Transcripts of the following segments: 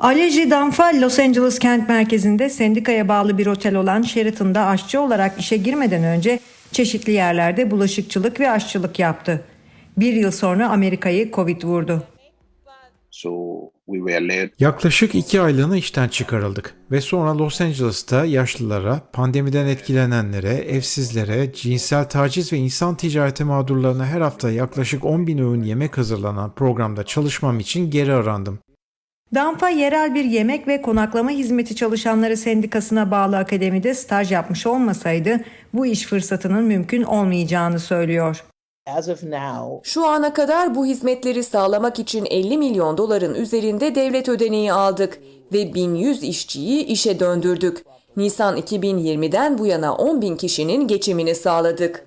Aleji Danfa Los Angeles kent merkezinde sendikaya bağlı bir otel olan Sheraton'da aşçı olarak işe girmeden önce çeşitli yerlerde bulaşıkçılık ve aşçılık yaptı. Bir yıl sonra Amerika'yı Covid vurdu. So we were let Yaklaşık iki aylığına işten çıkarıldık ve sonra Los Angeles'ta yaşlılara, pandemiden etkilenenlere, evsizlere, cinsel taciz ve insan ticareti mağdurlarına her hafta yaklaşık 10 bin öğün yemek hazırlanan programda çalışmam için geri arandım. Danfa yerel bir yemek ve konaklama hizmeti çalışanları sendikasına bağlı akademide staj yapmış olmasaydı bu iş fırsatının mümkün olmayacağını söylüyor. Şu ana kadar bu hizmetleri sağlamak için 50 milyon doların üzerinde devlet ödeneği aldık ve 1100 işçiyi işe döndürdük. Nisan 2020'den bu yana 10 bin kişinin geçimini sağladık.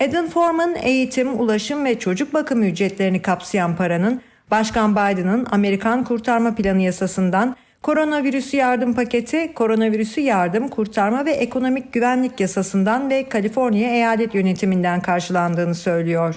Eden Foreman eğitim, ulaşım ve çocuk bakımı ücretlerini kapsayan paranın Başkan Biden'ın Amerikan Kurtarma Planı yasasından koronavirüsü yardım paketi, koronavirüsü yardım, kurtarma ve ekonomik güvenlik yasasından ve Kaliforniya eyalet yönetiminden karşılandığını söylüyor.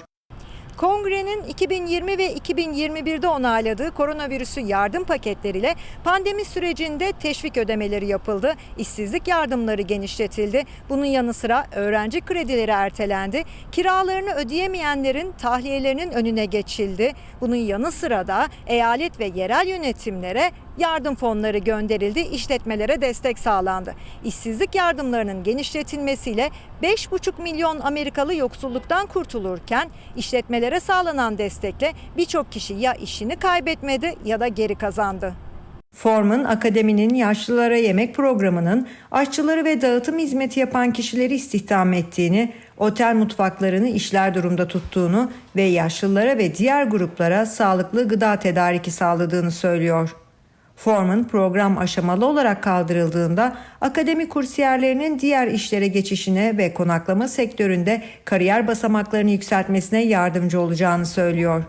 Kongrenin 2020 ve 2021'de onayladığı koronavirüsü yardım paketleriyle pandemi sürecinde teşvik ödemeleri yapıldı, işsizlik yardımları genişletildi. Bunun yanı sıra öğrenci kredileri ertelendi, kiralarını ödeyemeyenlerin tahliyelerinin önüne geçildi. Bunun yanı sıra da eyalet ve yerel yönetimlere yardım fonları gönderildi, işletmelere destek sağlandı. İşsizlik yardımlarının genişletilmesiyle 5,5 milyon Amerikalı yoksulluktan kurtulurken işletmelere sağlanan destekle birçok kişi ya işini kaybetmedi ya da geri kazandı. Form'un akademinin yaşlılara yemek programının aşçıları ve dağıtım hizmeti yapan kişileri istihdam ettiğini, otel mutfaklarını işler durumda tuttuğunu ve yaşlılara ve diğer gruplara sağlıklı gıda tedariki sağladığını söylüyor. Form'un program aşamalı olarak kaldırıldığında akademi kursiyerlerinin diğer işlere geçişine ve konaklama sektöründe kariyer basamaklarını yükseltmesine yardımcı olacağını söylüyor.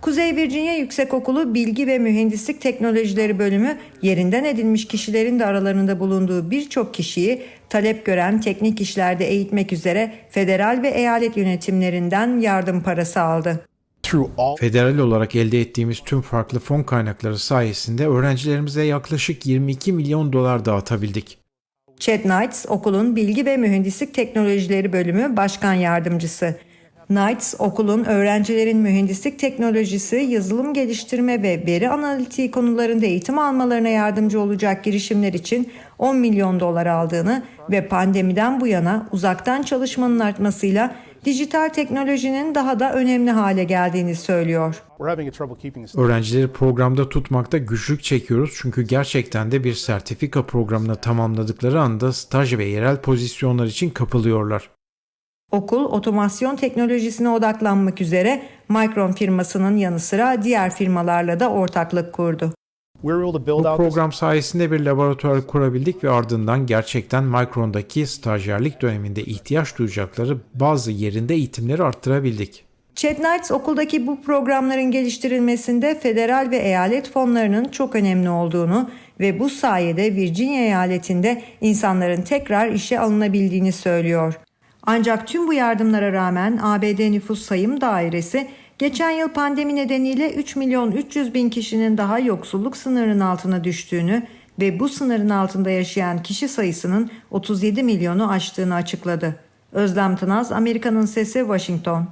Kuzey Virginia Yüksekokulu Bilgi ve Mühendislik Teknolojileri bölümü yerinden edilmiş kişilerin de aralarında bulunduğu birçok kişiyi talep gören teknik işlerde eğitmek üzere federal ve eyalet yönetimlerinden yardım parası aldı. Federal olarak elde ettiğimiz tüm farklı fon kaynakları sayesinde öğrencilerimize yaklaşık 22 milyon dolar dağıtabildik. Chad Knights okulun Bilgi ve Mühendislik Teknolojileri bölümü başkan yardımcısı. Knights okulun öğrencilerin mühendislik teknolojisi, yazılım geliştirme ve veri analitiği konularında eğitim almalarına yardımcı olacak girişimler için 10 milyon dolar aldığını ve pandemiden bu yana uzaktan çalışmanın artmasıyla dijital teknolojinin daha da önemli hale geldiğini söylüyor. Öğrencileri programda tutmakta güçlük çekiyoruz çünkü gerçekten de bir sertifika programını tamamladıkları anda staj ve yerel pozisyonlar için kapılıyorlar. Okul otomasyon teknolojisine odaklanmak üzere Micron firmasının yanı sıra diğer firmalarla da ortaklık kurdu. Bu program sayesinde bir laboratuvar kurabildik ve ardından gerçekten Micron'daki stajyerlik döneminde ihtiyaç duyacakları bazı yerinde eğitimleri arttırabildik. Chad Knights okuldaki bu programların geliştirilmesinde federal ve eyalet fonlarının çok önemli olduğunu ve bu sayede Virginia eyaletinde insanların tekrar işe alınabildiğini söylüyor. Ancak tüm bu yardımlara rağmen ABD Nüfus Sayım Dairesi geçen yıl pandemi nedeniyle 3 milyon 300 bin kişinin daha yoksulluk sınırının altına düştüğünü ve bu sınırın altında yaşayan kişi sayısının 37 milyonu aştığını açıkladı. Özlem Tınaz, Amerika'nın Sesi, Washington.